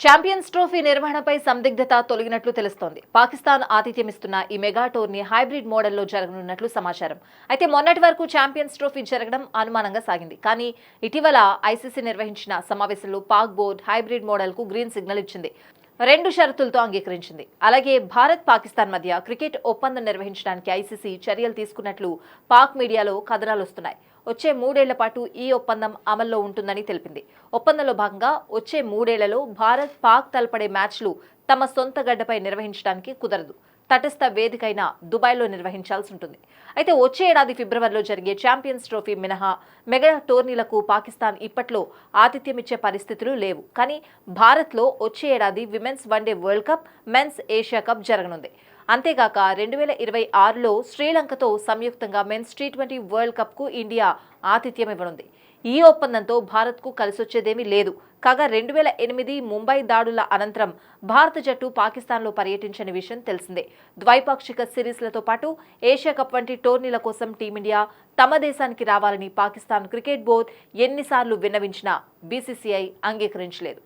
Champions trophy నిర్వహణపై సందిగ్ధత తొలగినట్లు తెలుస్తోంది. పాకిస్తాన్ ఆతిథ్యమిస్తున్న ఈ మెగా టోర్నీ హైబ్రిడ్ మోడల్లో జరగనున్నట్లు సమాచారం. అయితే మొన్నటి వరకు ఛాంపియన్స్ ట్రోఫీ జరగడం అనుమానంగా సాగింది. కానీ ఇటీవల ఐసీసీ నిర్వహించిన సమావేశంలో పాక్ బోర్డు హైబ్రిడ్ మోడల్కు గ్రీన్ సిగ్నల్ ఇచ్చింది. రెండు షరతులతో అంగీకరించింది. అలాగే భారత్ పాకిస్తాన్ మధ్య క్రికెట్ ఒప్పందం నిర్వహించడానికి ఐసీసీ చర్యలు తీసుకున్నట్లు పాక్ మీడియాలో కథనాలు వస్తున్నాయి. వచ్చే మూడేళ్ళ పాటు ఈ ఒప్పందం అమల్లో ఉంటుందని తెలిపింది. ఒప్పందంలో భాగంగా వచ్చే మూడేళ్ళలో భారత్ పాక్ తలపడే మ్యాచ్లు తమ సొంత గడ్డపై నిర్వహించడానికి కుదరదు. తటస్థ వేదికైన దుబాయ్లో నిర్వహించాల్సి ఉంటుంది. అయితే వచ్చే ఏడాది ఫిబ్రవరిలో జరిగే ఛాంపియన్స్ ట్రోఫీ మినహా మెగా టోర్నీలకు పాకిస్తాన్ ఇప్పట్లో ఆతిథ్యమిచ్చే పరిస్థితులు లేవు. కానీ భారత్లో వచ్చే ఏడాది women's one day world cup men's Asia cup జరగనుంది. అంతేగాక రెండు వేల ఇరవై ఆరులో శ్రీలంకతో సంయుక్తంగా మెన్స్ టీ ట్వంటీ వరల్డ్ కప్కు ఇండియా ఆతిథ్యం ఇవ్వనుంది ఈ ఒప్పందంతో భారత్కు కలిసొచ్చేదేమీ లేదు. కాగా రెండు వేల ఎనిమిది ముంబై దాడుల అనంతరం భారత జట్టు పాకిస్తాన్లో పర్యటించిన విషయం తెలిసిందే. ద్వైపాక్షిక సిరీస్లతో పాటు ఏషియా కప్ వంటి టోర్నీల కోసం టీమిండియా తమ దేశానికి రావాలని పాకిస్తాన్ క్రికెట్ బోర్డు ఎన్నిసార్లు విన్నవించినా బీసీసీఐ అంగీకరించలేదు.